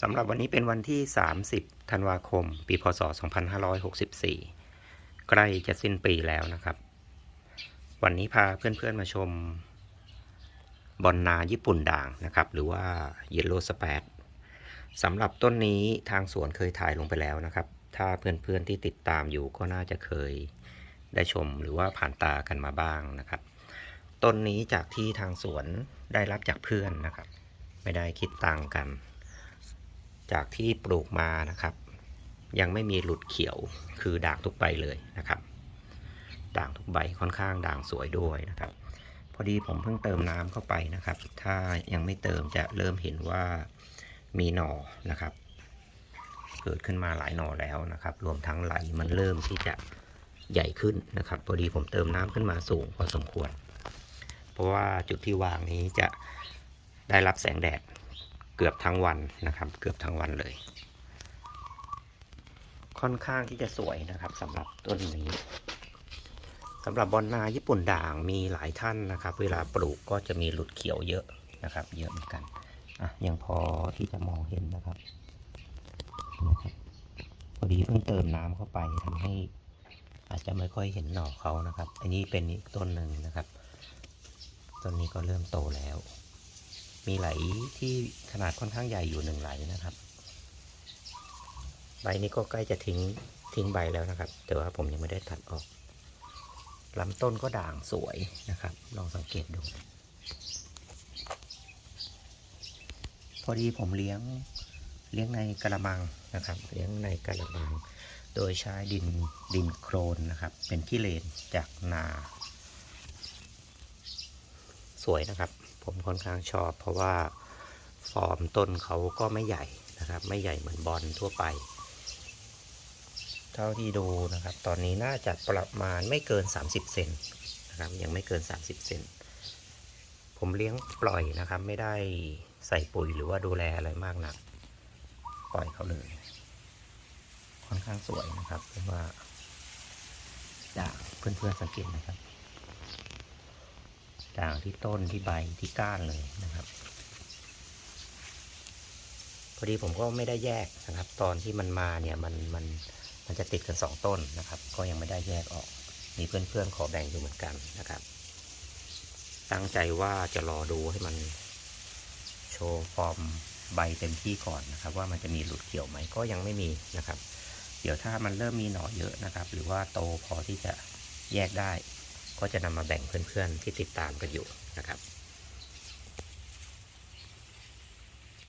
สำหรับวันนี้เป็นวันที่ 30 ธันวาคม ปีพศ 2564 ใกล้จะสิ้นปีแล้วนะครับ วันนี้พาเพื่อนๆมาชม บอนนาญี่ปุ่นด่างนะครับ หรือว่าเยลโลสเปดสำหรับต้นนี้ทางสวนเคยถ่ายลงไปแล้วนะครับ ถ้าเพื่อนๆที่ติดตามอยู่ก็น่าจะเคยได้ชมหรือว่าผ่านตากันมาบ้างนะครับ ต้นนี้จากที่ทางสวนได้รับจากเพื่อนนะครับ ไม่ได้คิดตังกัน จากที่ปลูกมานะครับ ยังไม่มีหลุดเขียวคือด่างทุกใบเลยนะครับ ด่างทุกใบค่อนข้างด่างสวยด้วยนะครับ พอดีผมเพิ่งเติมน้ำเข้าไปนะครับ ถ้ายังไม่เติมจะเริ่มเห็นว่ามีหน่อนะครับ เกิดขึ้นมาหลายหน่อแล้วนะครับ รวมทั้งไหลมันเริ่มที่จะใหญ่ขึ้นนะครับ พอดีผมเติมน้ำขึ้นมาสูงพอสมควร เพราะว่าจุดที่วางนี้จะได้รับแสงแดด เกือบทั้งวันนะครับ เกือบทั้งวันเลย ค่อนข้างที่จะสวยนะครับสำหรับต้นนี้สำหรับบอนนาญี่ปุ่นด่างมีหลายท่านนะครับ เวลาปลูกก็จะมีหลุดเขียวเยอะนะครับ เยอะเหมือนกันอะยังพอที่จะมองเห็นนะครับนะครับพอดีเพิ่งเติมน้ำเข้าไปทำให้ อาจจะไม่ค่อยเห็นหน่อเขานะครับ อันนี้เป็นอีกต้นหนึ่งนะครับ ต้นนี้ก็เริ่มโตแล้ว มีไหลที่ขนาดค่อนข้างใหญ่อยู่หนึ่งไหลนะครับ ใบนี้ก็ใกล้จะทิ้งทิ้งใบแล้วนะครับ แต่ว่าผมยังไม่ได้ตัดออกลำต้นก็ด่างสวยนะครับ ลองสังเกตดู พอดีผมเลี้ยงเลี้ยงในกระมังนะครับ เลี้ยงในกระมัง โดยใช้ดินดินโครนนะครับ เป็นขี้เลนจากนา สวยนะครับ ผมค่อนข้างชอบ เพราะว่าฟอร์มต้นเขาก็ไม่ใหญ่นะครับ ไม่ใหญ่เหมือนบอลทั่วไป เท่าที่ดูนะครับ ตอนนี้น่าจะประมาณไม่เกิน 30 เซนนะครับ ยังไม่เกิน 30 เซนผมเลี้ยงปล่อยนะครับ ไม่ได้ใส่ปุ๋ยหรือว่าดูแลอะไรมากนัก ปล่อยเขาเลย ค่อนข้างสวยนะครับเพราะว่าด่างเพื่อนๆสังเกตนะครับ ด่างที่ต้นที่ใบที่ก้านเลยนะครับ พอดีผมก็ไม่ได้แยกนะครับ ตอนที่มันมาเนี่ยมันมันมันจะติดกันสองต้นนะครับ ก็ยังไม่ได้แยกออก มีเพื่อนๆขอแบ่งอยู่เหมือนกันนะครับ ตั้งใจว่าจะรอดูให้มันโชว์ฟอร์มใบเต็มที่ก่อนนะครับ ว่ามันจะมีหลุดเขียวไหมก็ยังไม่มีนะครับ เดี๋ยวถ้ามันเริ่มมีหน่อเยอะนะครับ หรือว่าโตพอที่จะแยกได้ ก็จะนำมาแบ่งเพื่อนๆที่ติดตามกันอยู่นะครับ